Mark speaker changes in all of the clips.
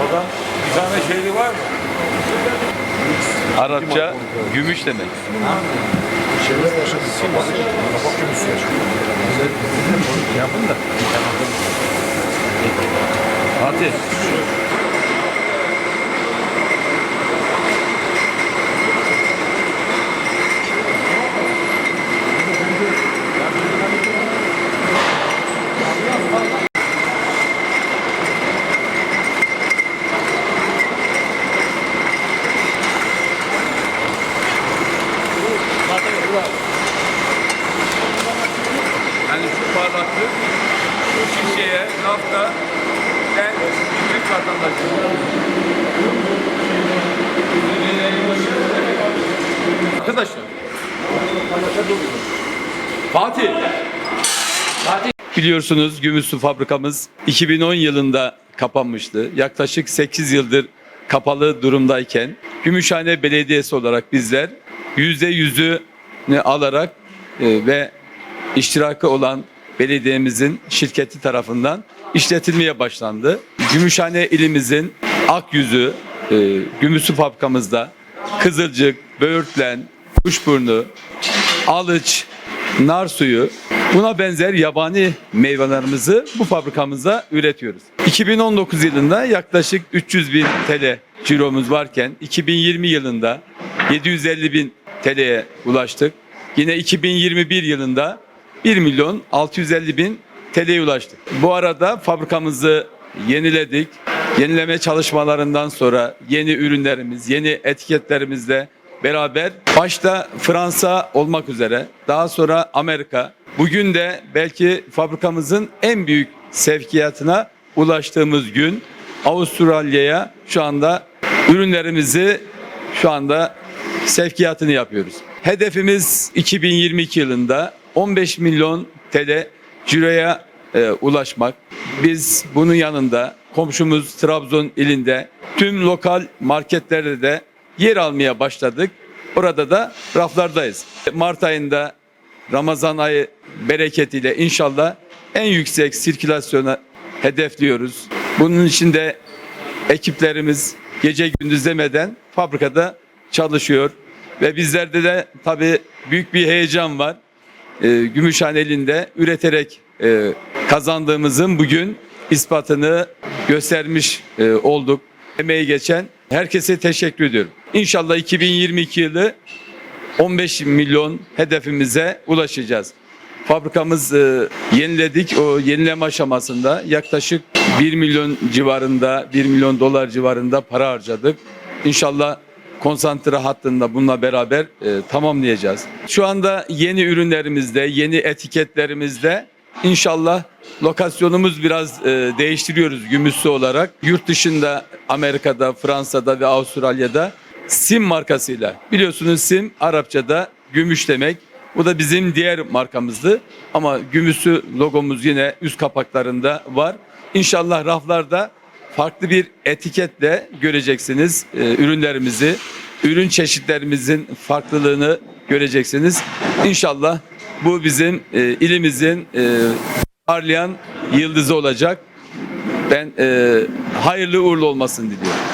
Speaker 1: Oradan bir tane şeyli var mı?
Speaker 2: Arapça gümüş demek.
Speaker 3: Şeyler yaşadı. Kapak, kapak gümüşü yaşadı.
Speaker 1: Yapın da. Fatih. Yani şu parlaklık bu şişeye, nafta ben Türk vatandaşıyım. Arkadaşlar. Fatih.
Speaker 2: Biliyorsunuz Gümüşsu fabrikamız 2010 yılında kapanmıştı. Yaklaşık 8 yıldır kapalı durumdayken Gümüşhane Belediyesi olarak bizler %100'ünü alarak e, ve iştirakı olan belediyemizin şirketi tarafından işletilmeye başlandı. Gümüşhane ilimizin Akyüzü, e, Gümüşsu fabrikamızda Kızılcık, Böğürtlen, Kuşburnu, Alıç, nar suyu buna benzer yabani meyvelerimizi bu fabrikamızda üretiyoruz. 2019 yılında yaklaşık 300 bin TL ciromuz varken 2020 yılında 750 bin TL'ye ulaştık. Yine 2021 yılında 1 milyon 650 bin TL'ye ulaştık. Bu arada fabrikamızı yeniledik. Yenileme çalışmalarından sonra yeni ürünlerimiz, yeni etiketlerimizle beraber başta Fransa olmak üzere daha sonra Amerika bugün de belki fabrikamızın en büyük sevkiyatına ulaştığımız gün Avustralya'ya şu anda ürünlerimizi şu anda sevkiyatını yapıyoruz. Hedefimiz 2022 yılında 15 milyon TL ciroya e, ulaşmak. Biz bunun yanında komşumuz Trabzon ilinde tüm lokal marketlerde de yer almaya başladık. Orada da raflardayız. Mart ayında Ramazan ayı bereketiyle inşallah en yüksek sirkülasyona hedefliyoruz. Bunun için de ekiplerimiz gece gündüz demeden fabrikada çalışıyor. Ve bizlerde de tabii büyük bir heyecan var. Ee, Gümüşhaneli'nde üreterek e, kazandığımızın bugün ispatını göstermiş e, olduk. Emeği geçen herkese teşekkür ediyorum. İnşallah 2022 yılı 15 milyon hedefimize ulaşacağız. Fabrikamız e, yeniledik. O yenileme aşamasında yaklaşık 1 milyon civarında, 1 milyon dolar civarında para harcadık. İnşallah konsantre hattında bununla beraber e, tamamlayacağız. Şu anda yeni ürünlerimizde, yeni etiketlerimizde inşallah lokasyonumuz biraz e, değiştiriyoruz gümüşsü olarak. Yurt dışında Amerika'da, Fransa'da ve Avustralya'da Sim markasıyla. Biliyorsunuz Sim Arapçada gümüş demek. Bu da bizim diğer markamızdı. Ama gümüşü logomuz yine üst kapaklarında var. İnşallah raflarda farklı bir etiketle göreceksiniz e, ürünlerimizi. Ürün çeşitlerimizin farklılığını göreceksiniz. İnşallah bu bizim e, ilimizin e, parlayan yıldızı olacak. Ben e, hayırlı uğurlu olmasını diliyorum.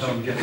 Speaker 4: Tamam gel.